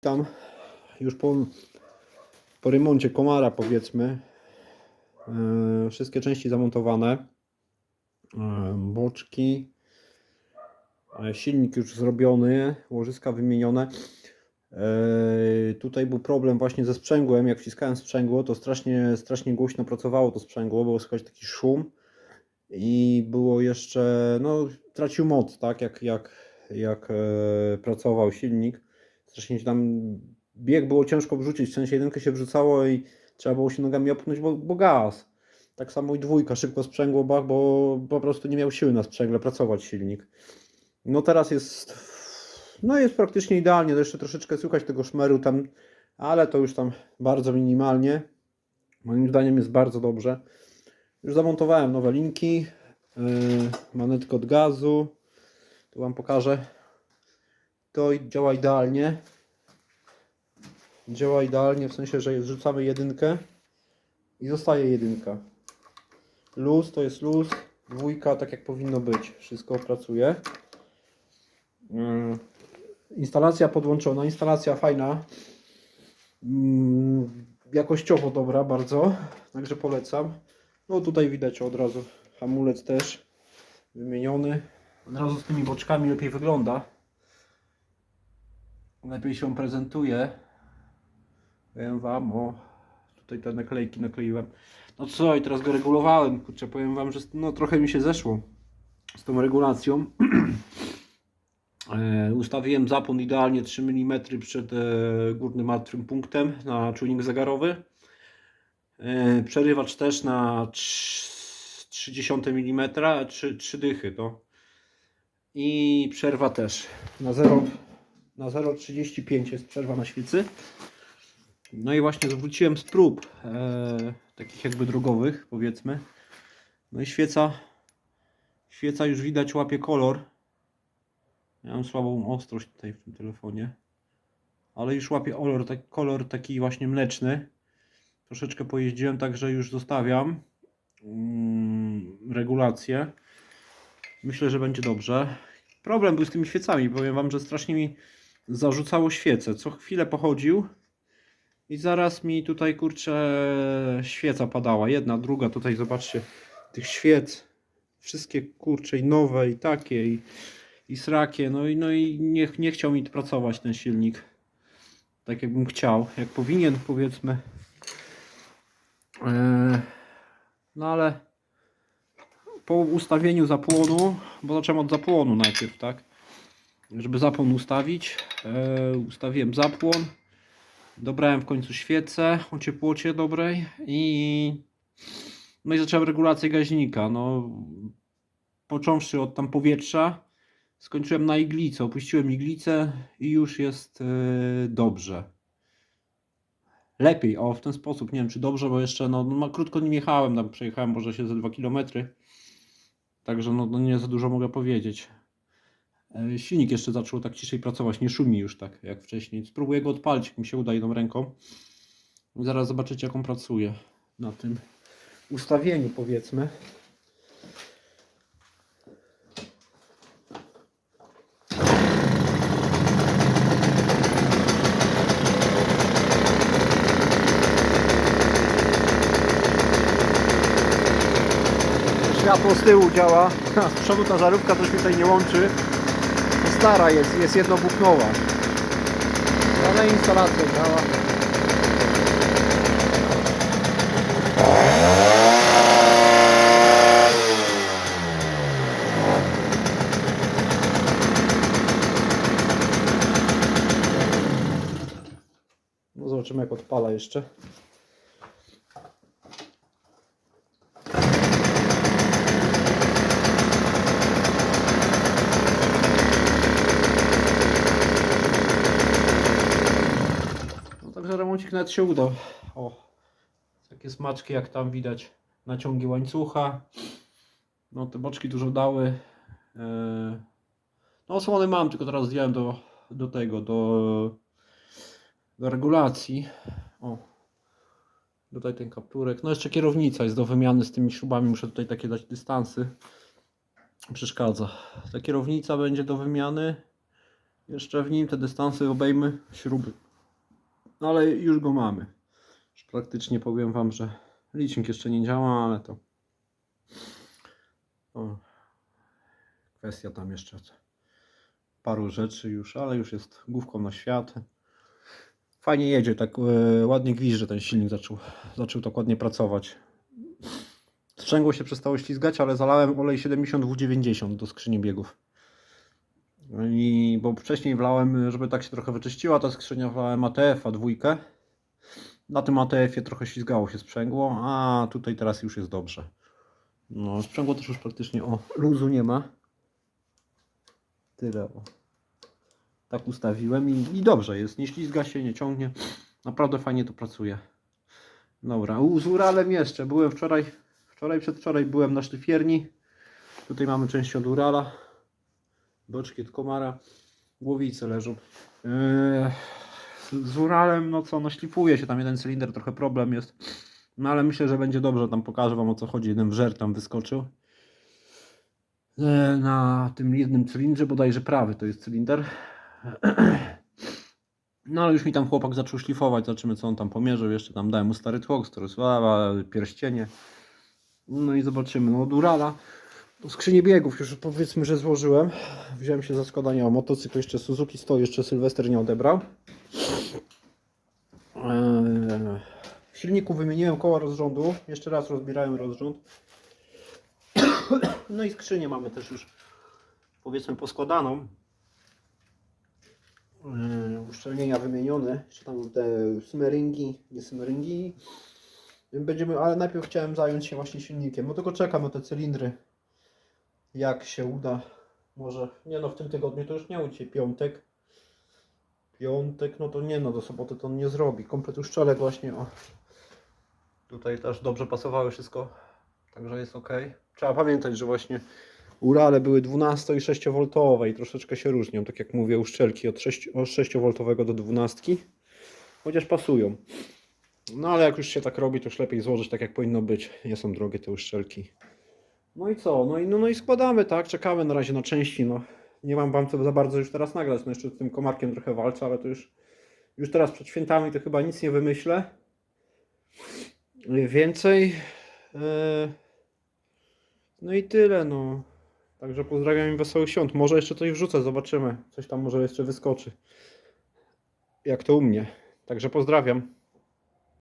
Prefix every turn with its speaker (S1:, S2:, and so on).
S1: tam już po, po remoncie komara powiedzmy e, wszystkie części zamontowane e, boczki e, silnik już zrobiony łożyska wymienione. Tutaj był problem właśnie ze sprzęgłem. Jak wciskałem sprzęgło to strasznie, strasznie głośno pracowało to sprzęgło było słychać taki szum i było jeszcze no tracił moc tak jak, jak, jak pracował silnik strasznie się tam bieg było ciężko wrzucić, w sensie jedynkę się wrzucało i trzeba było się nogami opchnąć, bo, bo gaz. Tak samo i dwójka, szybko sprzęgło bach, bo po prostu nie miał siły na sprzęgle pracować silnik. No teraz jest, no jest praktycznie idealnie, to jeszcze troszeczkę słychać tego szmeru tam, ale to już tam bardzo minimalnie. Moim zdaniem jest bardzo dobrze. Już zamontowałem nowe linki, yy, manetkę od gazu, tu Wam pokażę. To działa idealnie. Działa idealnie w sensie, że zrzucamy jedynkę i zostaje jedynka. Luz to jest luz, dwójka tak jak powinno być. Wszystko pracuje. Mm, Instalacja podłączona, instalacja fajna. Mm, Jakościowo dobra bardzo, także polecam. No tutaj widać od razu hamulec też wymieniony. Od razu z tymi boczkami lepiej wygląda lepiej się prezentuje. Powiem wam, o tutaj te naklejki nakleiłem. No co, i teraz go regulowałem. Kurczę, powiem wam, że no, trochę mi się zeszło z tą regulacją. e, ustawiłem zapłon idealnie 3 mm przed e, górnym martwym punktem na czujnik zegarowy. E, przerywacz też na 30 mm, 3, 3 dychy to. I przerwa też na 0 na 0,35 jest przerwa na świecy. No i właśnie zwróciłem z prób e, takich jakby drogowych, powiedzmy. No i świeca, świeca już widać łapie kolor. Ja mam słabą ostrość tutaj w tym telefonie. Ale już łapie kolor, tak, kolor taki właśnie mleczny. Troszeczkę pojeździłem, także już zostawiam mm, regulację. Myślę, że będzie dobrze. Problem był z tymi świecami. Powiem Wam, że strasznie mi zarzucało świecę. Co chwilę pochodził i zaraz mi tutaj kurczę świeca padała. Jedna, druga, tutaj zobaczcie tych świec. Wszystkie kurcze i nowe i takie i, i srakie. No i, no i nie, nie chciał mi pracować ten silnik. Tak jakbym chciał, jak powinien powiedzmy. Eee, no ale po ustawieniu zapłonu, bo zacząłem od zapłonu najpierw, tak? Żeby zapłon ustawić, e, ustawiłem zapłon, dobrałem w końcu świecę o ciepłocie dobrej i no i zacząłem regulację gaźnika. No, począwszy od tam powietrza, skończyłem na iglicy, opuściłem iglicę i już jest e, dobrze. Lepiej, o w ten sposób, nie wiem czy dobrze, bo jeszcze no, no krótko nim jechałem, tam przejechałem może się ze 2 km. Także no, no nie za dużo mogę powiedzieć. E, Silnik jeszcze zaczął tak ciszej pracować, nie szumi już tak jak wcześniej. Spróbuję go odpalić, jak mi się uda jedną ręką. Zaraz zobaczycie jak on pracuje na tym ustawieniu powiedzmy. Światło z tyłu działa, z przodu ta żarówka coś mi tutaj nie łączy. Stara jest, jest jednobuchnowa. Ale instalacja działa. No zobaczymy jak odpala jeszcze. No także remoncik nawet się udał. O, takie smaczki jak tam widać. Naciągi łańcucha. No te boczki dużo dały. Eee, No osłony mam, tylko teraz zdjąłem do, do tego, do, do regulacji. O. Tutaj ten kapturek. No jeszcze kierownica jest do wymiany z tymi śrubami. Muszę tutaj takie dać dystansy. Przeszkadza. Ta kierownica będzie do wymiany. Jeszcze w nim te dystansy obejmy śruby ale już go mamy. Już praktycznie powiem Wam, że licznik jeszcze nie działa, ale to. O, kwestia tam jeszcze paru rzeczy już, ale już jest główką na świat. Fajnie jedzie, tak e, ładnie gwizdże ten silnik zaczął, zaczął tak ładnie pracować. Sprzęgło się przestało ślizgać, ale zalałem olej 70 W90 do skrzyni biegów. I bo wcześniej wlałem, żeby tak się trochę wyczyściła ta skrzynia, wlałem ATF-a dwójkę. Na tym ATF-ie trochę ślizgało się sprzęgło, a tutaj teraz już jest dobrze. No, sprzęgło też już praktycznie o luzu nie ma. Tyle o. Tak ustawiłem i, i dobrze jest. Nie ślizga się, nie ciągnie. Naprawdę fajnie to pracuje. Dobra, z Uralem jeszcze. Byłem wczoraj, wczoraj, przedwczoraj byłem na szlifierni. Tutaj mamy część od Urala. Boczki od komara. Głowice leżą. Eee, z Uralem, no co, no szlifuje się tam jeden cylinder, trochę problem jest. No ale myślę, że będzie dobrze, tam pokażę Wam o co chodzi. Jeden wżer tam wyskoczył. Eee, na tym jednym cylindrze, bodajże prawy to jest cylinder. No ale już mi tam chłopak zaczął szlifować, zobaczymy co on tam pomierzył. Jeszcze tam dałem mu stary tłok, Starosława, pierścienie. No i zobaczymy. No od Urala skrzyni biegów już powiedzmy, że złożyłem. Wziąłem się za składanie o motocykl, jeszcze Suzuki stoi, jeszcze Sylwester nie odebrał. Eee, W silniku wymieniłem koła rozrządu, jeszcze raz rozbierałem rozrząd. No i skrzynię mamy też już powiedzmy poskładaną. Eee, Uszczelnienia wymienione, jeszcze tam te smeryngi, nie smeryngi. Będziemy, ale najpierw chciałem zająć się właśnie silnikiem, bo tylko czekam na te cylindry. Jak się uda. Może, nie no w tym tygodniu to już nie u Ciebie piątek. Piątek, no to nie no, do soboty to on nie zrobi. Komplet uszczelek właśnie, o. Tutaj też dobrze pasowały wszystko, także jest ok. Trzeba pamiętać, że właśnie Urale były 12 i 6 V i troszeczkę się różnią, tak jak mówię, uszczelki od 6, od 6 V do 12, chociaż pasują. No ale jak już się tak robi, to już lepiej złożyć tak jak powinno być. Nie są drogie te uszczelki. No i co? No i, no, no i składamy, tak? Czekamy na razie na części. No. Nie mam wam co za bardzo już teraz nagrać. No jeszcze z tym komarkiem trochę walczę, ale to już, już teraz przed świętami to chyba nic nie wymyślę. Więcej. Yy... No i tyle, no. Także pozdrawiam i wesołych świąt. Może jeszcze coś wrzucę, zobaczymy. Coś tam może jeszcze wyskoczy. Jak to u mnie. Także pozdrawiam.